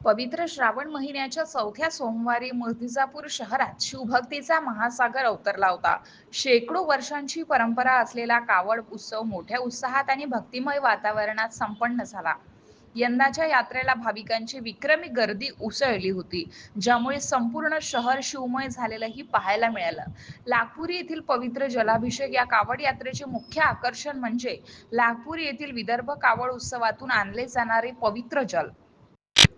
पवित्र श्रावण महिन्याच्या चौथ्या सोमवारी मूर्तिजापूर शहरात शिवभक्तीचा महासागर अवतरला होता. शेकडो वर्षांची परंपरा असलेला कावड उत्सव मोठ्या उत्साहात आणि भक्तिमय वातावरणात संपन्न झाला. यंदाच्या यात्रेला भाविकांची विक्रमी गर्दी उसळली होती ज्यामुळे संपूर्ण शहर शिवमय झालेलंही पाहायला मिळालं. लाखपुरी येथील पवित्र जलाभिषेक या कावड यात्रेचे मुख्य आकर्षण म्हणजे लाखपुरी येथील विदर्भ कावड उत्सवातून आणले जाणारे पवित्र जल.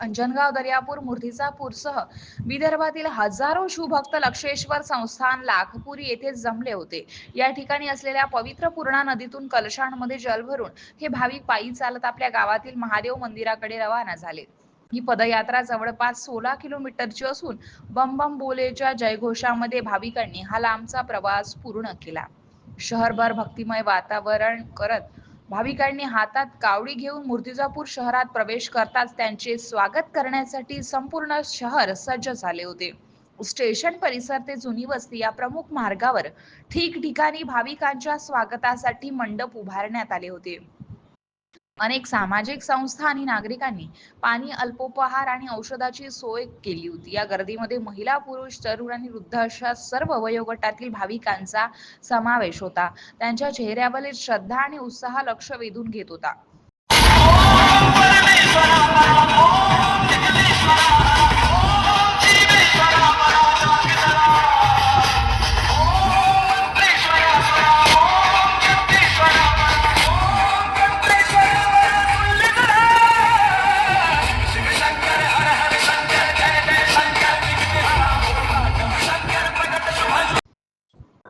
अंजनगाव दर्यापूर मूर्तिजापूरसह विदर्भातील हजारो शिवभक्त लक्षेश्वर संस्थान लाखपुरी येथे जमले होते. या ठिकाणी असलेल्या पवित्र पूर्णा नदीतून कलशांमध्ये जल भरून हे भाविक पायी चालत आपल्या गावातील महादेव मंदिराकडे रवाना झाले. ही पदयात्रा जवळपास सोळा किलोमीटरची असून बम बम बोलेच्या जयघोषामध्ये भाविकांनी हा लांबचा प्रवास पूर्ण केला. शहरभर भक्तिमय वातावरण करत भाविकांनी हातात कावडी घेऊन मूर्तिजापूर शहरात प्रवेश करताच त्यांचे स्वागत करण्यासाठी संपूर्ण शहर सज्ज झाले होते. स्टेशन परिसर ते जुनी वस्ती या प्रमुख मार्गावर ठिकठिकाणी भाविकांच्या स्वागतासाठी मंडप उभारण्यात आले होते. अनेक सामाजिक संस्था आणि नागरिकांनी पाणी अल्पोपहार आणि औषधाची सोय केली होती. या गर्दीमध्ये महिला पुरुष तरुण आणि वृद्ध अशा सर्व वयोगटातील भाविकांचा समावेश होता. त्यांच्या चेहऱ्यावरील श्रद्धा आणि उत्साह लक्ष वेधून घेत होता.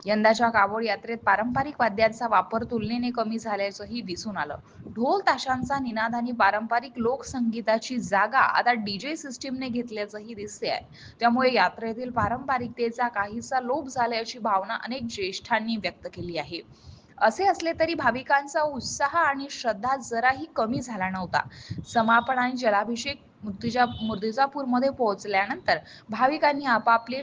यंदाच्या कावड यात्रेत पारंपरिक वाद्यांचा वापर तुलनेने कमी झाल्याचंही दिसून आलं. ढोल ताशांचा निनाद आणि पारंपरिक लोकसंगीताची जागा आता डीजे सिस्टीमने घेतल्याचंही दिसते आहे त्यामुळे यात्रेतील पारंपरिकतेचा काहीसा लोप झाल्याची भावना अनेक ज्येष्ठांनी व्यक्त केली आहे. असे असले तरी भाविकांचा उत्साह आणि श्रद्धा जराही कमी झाला नव्हता. समापन आणि जलाभिषेक मूर्तिजा मूर्तिजापूरमध्ये पोहोचल्यानंतर भाविकांनी आपापले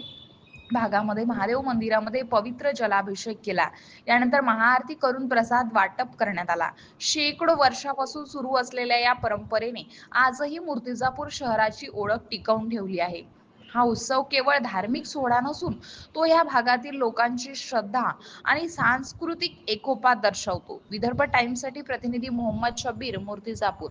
भागामध्ये महादेव मंदिरामध्ये पवित्र जलाभिषेक केला. यानंतर महाआरती करून प्रसाद वाटप करण्यात आला. शेकडो वर्षापासून सुरू असलेल्या या परंपरेने आजही मूर्तिजापूर शहराची ओळख टिकवून ठेवली आहे. हा उत्सव केवळ धार्मिक सोहळा नसून तो या भागातील लोकांची श्रद्धा आणि सांस्कृतिक एकोपा दर्शवतो. विदर्भ टाइम्ससाठी प्रतिनिधी मोहम्मद शबीर मूर्तिजापूर.